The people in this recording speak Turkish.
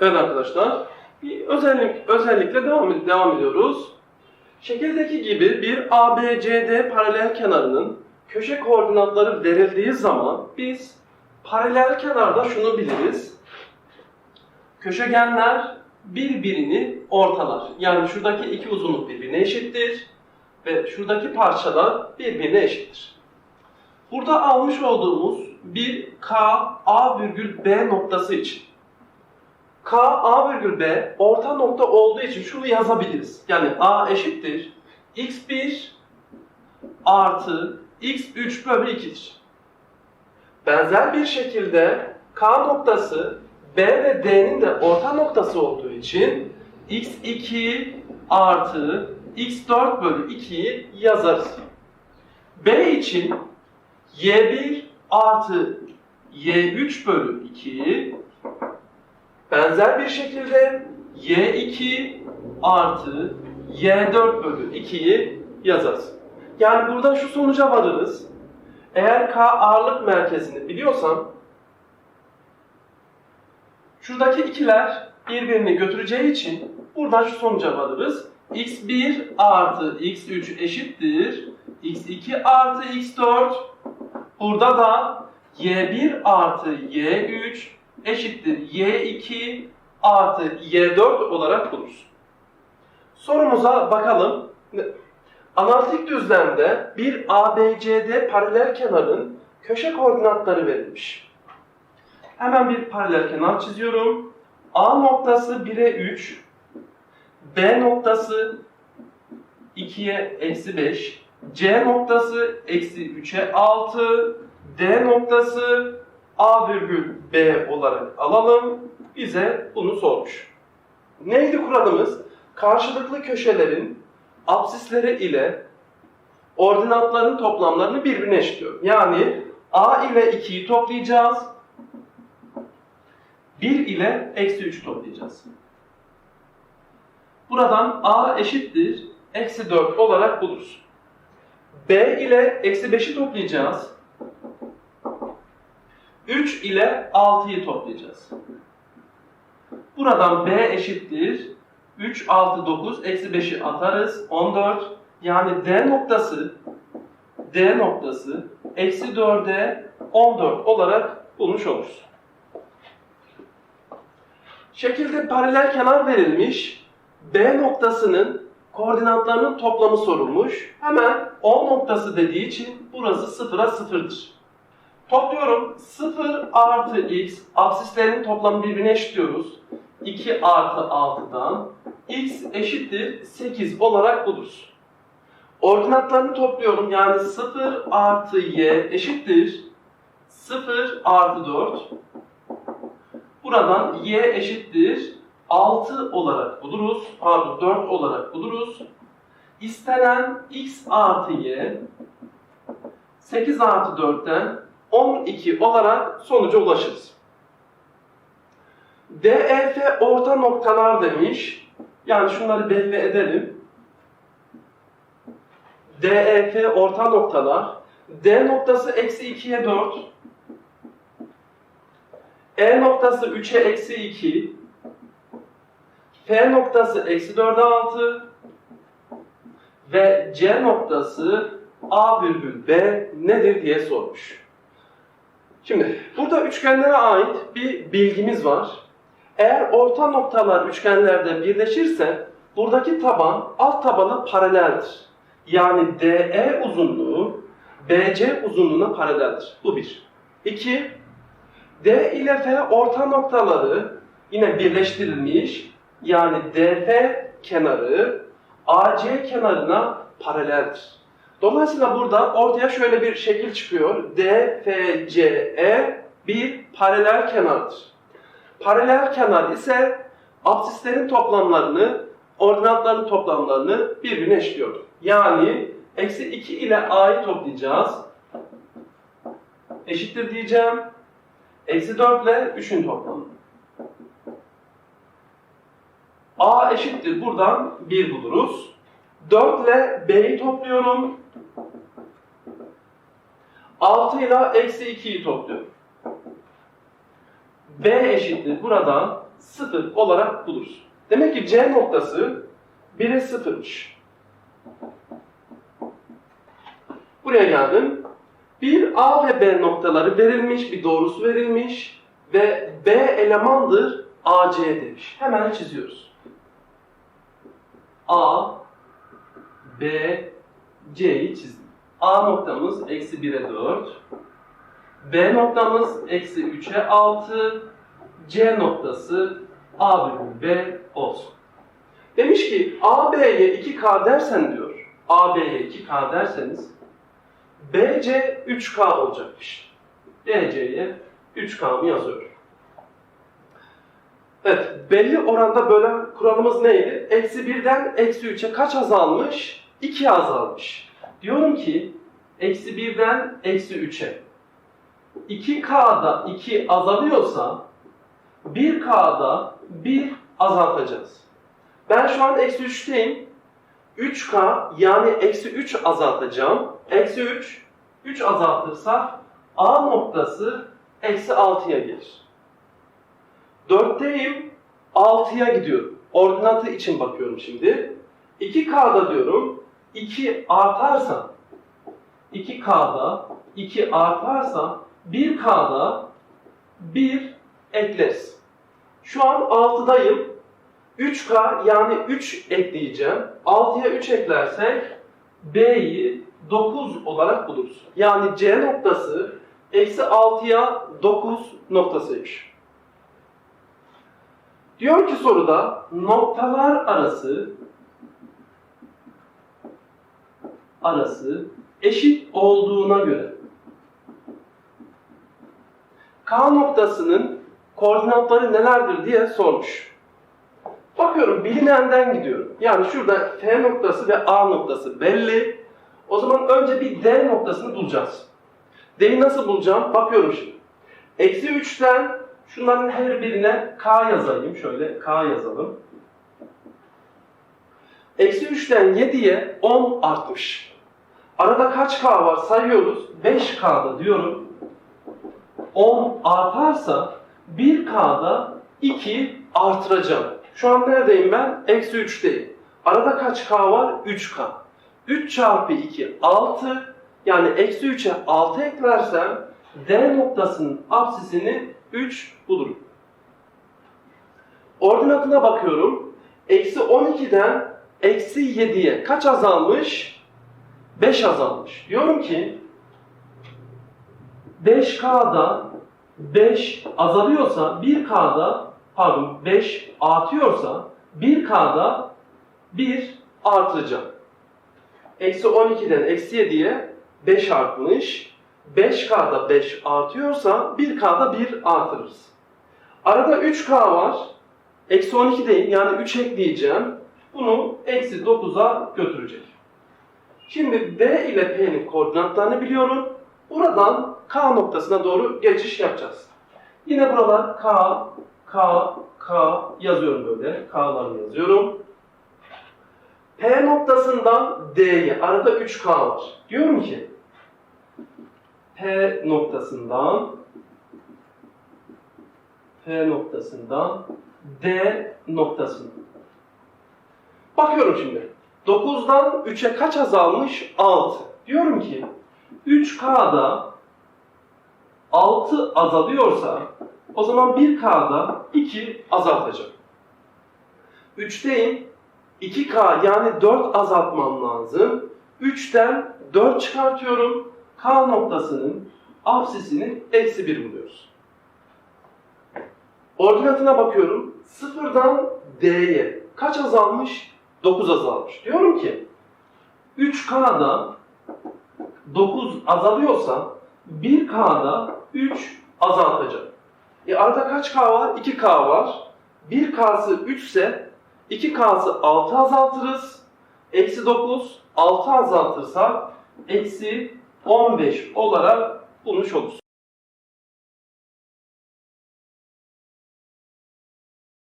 Evet arkadaşlar, bir özellik, özellikle devam, devam ediyoruz. Şekildeki gibi bir ABCD paralel kenarının köşe koordinatları verildiği zaman biz paralel kenarda şunu biliriz. Köşegenler birbirini ortalar. Yani şuradaki iki uzunluk birbirine eşittir ve şuradaki parçalar birbirine eşittir. Burada almış olduğumuz bir K, A virgül B noktası için K, A virgül B orta nokta olduğu için şunu yazabiliriz. Yani A eşittir x1 artı x3 bölü 2'dir. Benzer bir şekilde K noktası B ve D'nin de orta noktası olduğu için x2 artı x4 bölü 2'yi yazarız. B için y1 artı y3 bölü 2'yi benzer bir şekilde y2 artı y4 bölü 2'yi yazarız. Yani buradan şu sonuca varırız. Eğer K ağırlık merkezini biliyorsam şuradaki ikiler birbirini götüreceği için buradan şu sonuca varırız. x1 artı x3 eşittir. x2 artı x4 Burada da y1 artı y3 eşittir y2 artı y4 olarak buluruz. Sorumuza bakalım. Analitik düzlemde bir ABCD paralel kenarın köşe koordinatları verilmiş. Hemen bir paralel kenar çiziyorum. A noktası 1'e 3, B noktası 2'ye eksi 5, C noktası eksi 3'e 6, D noktası A virgül B olarak alalım. Bize bunu sormuş. Neydi kuralımız? Karşılıklı köşelerin apsisleri ile ordinatların toplamlarını birbirine eşitliyor. Yani A ile 2'yi toplayacağız. 1 ile eksi 3'ü toplayacağız. Buradan A eşittir eksi 4 olarak buluruz. B ile eksi 5'i toplayacağız. 3 ile 6'yı toplayacağız. Buradan B eşittir. 3, 6, 9, eksi 5'i atarız. 14. Yani D noktası D noktası eksi 4'e 14 olarak bulmuş oluruz. Şekilde paralel kenar verilmiş. B noktasının koordinatlarının toplamı sorulmuş. Hemen O noktası dediği için burası sıfıra sıfırdır. Topluyorum. 0 artı x, absislerin toplamı birbirine eşitliyoruz. 2 artı 6'dan x eşittir 8 olarak buluruz. Ordinatlarını topluyorum. Yani 0 artı y eşittir 0 artı 4. Buradan y eşittir 6 olarak buluruz. Pardon 4 olarak buluruz. İstenen x artı y 8 artı 4'ten 12 olarak sonuca ulaşırız. DEF orta noktalar demiş. Yani şunları belli edelim. DEF orta noktalar. D noktası eksi 2'ye 4. E noktası 3'e eksi 2. F noktası eksi 4'e 6. Ve C noktası A virgül B nedir diye sormuş. Şimdi burada üçgenlere ait bir bilgimiz var. Eğer orta noktalar üçgenlerde birleşirse buradaki taban alt tabanı paraleldir. Yani DE uzunluğu BC uzunluğuna paraleldir. Bu bir. İki, D ile F orta noktaları yine birleştirilmiş. Yani DF kenarı AC kenarına paraleldir. Dolayısıyla burada ortaya şöyle bir şekil çıkıyor. DFCE bir paralel kenardır. Paralel kenar ise absislerin toplamlarını, ordinatların toplamlarını birbirine eşliyor. Yani eksi 2 ile a'yı toplayacağız. Eşittir diyeceğim. Eksi 4 ile 3'ün toplamı. A eşittir. Buradan 1 buluruz. 4 ile B'yi topluyorum. 6 ile eksi 2'yi topluyorum. B eşittir. Buradan 0 olarak buluruz. Demek ki C noktası 1'e 0'mış. Buraya geldim. Bir A ve B noktaları verilmiş, bir doğrusu verilmiş ve B elemandır AC demiş. Hemen çiziyoruz. A, B, C'yi çizdim. A noktamız eksi 1'e 4. B noktamız eksi 3'e 6. C noktası A bölü B olsun. Demiş ki AB'ye 2K dersen diyor. AB'ye 2K derseniz BC 3K olacakmış. DC'ye 3K mı yazıyorum. Evet, belli oranda bölen kuralımız neydi? Eksi 1'den eksi 3'e kaç azalmış? 2 azalmış. Diyorum ki, eksi 1'den eksi 3'e 2K'da 2 azalıyorsa 1K'da 1 azaltacağız. Ben şu an eksi 3'teyim. 3K yani eksi 3 azaltacağım. Eksi 3, 3 azaltırsak A noktası eksi 6'ya gelir. 4'teyim, 6'ya gidiyorum. Ordinatı için bakıyorum şimdi. 2K'da diyorum, 2 artarsa, 2K'da 2 artarsa 1K'da 1 ekleriz. Şu an 6'dayım. 3K yani 3 ekleyeceğim. 6'ya 3 eklersek B'yi 9 olarak buluruz. Yani C noktası eksi 6'ya 9 noktasıymış. Diyor ki soruda noktalar arası arası eşit olduğuna göre K noktasının koordinatları nelerdir diye sormuş. Bakıyorum bilinenden gidiyorum. Yani şurada F noktası ve A noktası belli. O zaman önce bir D noktasını bulacağız. D'yi nasıl bulacağım? Bakıyorum şimdi. Eksi 3'ten şunların her birine K yazayım. Şöyle K yazalım. Eksi 3'ten 7'ye 10 artmış. Arada kaç K var sayıyoruz. 5K'da diyorum. 10 artarsa 1K'da 2 artıracağım. Şu an neredeyim ben? Eksi 3'teyim. Arada kaç K var? 3K. 3 çarpı 2 6. Yani eksi 3'e 6 eklersem D noktasının apsisini 3 bulurum. Ordinatına bakıyorum. Eksi 12'den eksi 7'ye kaç azalmış? 5 azalmış. Diyorum ki 5K'da 5 azalıyorsa 1K'da pardon 5 artıyorsa 1K'da 1 artıracağım. Eksi 12'den eksi 7'ye 5 artmış. 5K'da 5 artıyorsa 1K'da 1 artırırız. Arada 3K var. Eksi 12'deyim yani 3 ekleyeceğim. Bunu eksi 9'a götürecek. Şimdi D ile P'nin koordinatlarını biliyorum. Buradan K noktasına doğru geçiş yapacağız. Yine buralar K, K, K yazıyorum böyle. K'larını yazıyorum. P noktasından D'ye arada 3K var. Diyorum ki P noktasından P noktasından D noktasına. Bakıyorum şimdi. 9'dan 3'e kaç azalmış? 6. Diyorum ki 3K'da 6 azalıyorsa o zaman 1K'da 2 azaltacağım. 3'teyim. 2K yani 4 azaltmam lazım. 3'ten 4 çıkartıyorum. K noktasının apsisini eksi 1 buluyoruz. Ordinatına bakıyorum. 0'dan D'ye kaç azalmış? 9 azalmış. Diyorum ki 3K'da 9 azalıyorsa 1K'da 3 azaltacağım. E arada kaç K var? 2K var. 1K'sı 3 ise 2K'sı 6 azaltırız. Eksi 9, 6 azaltırsak eksi 15 olarak bulmuş oluruz.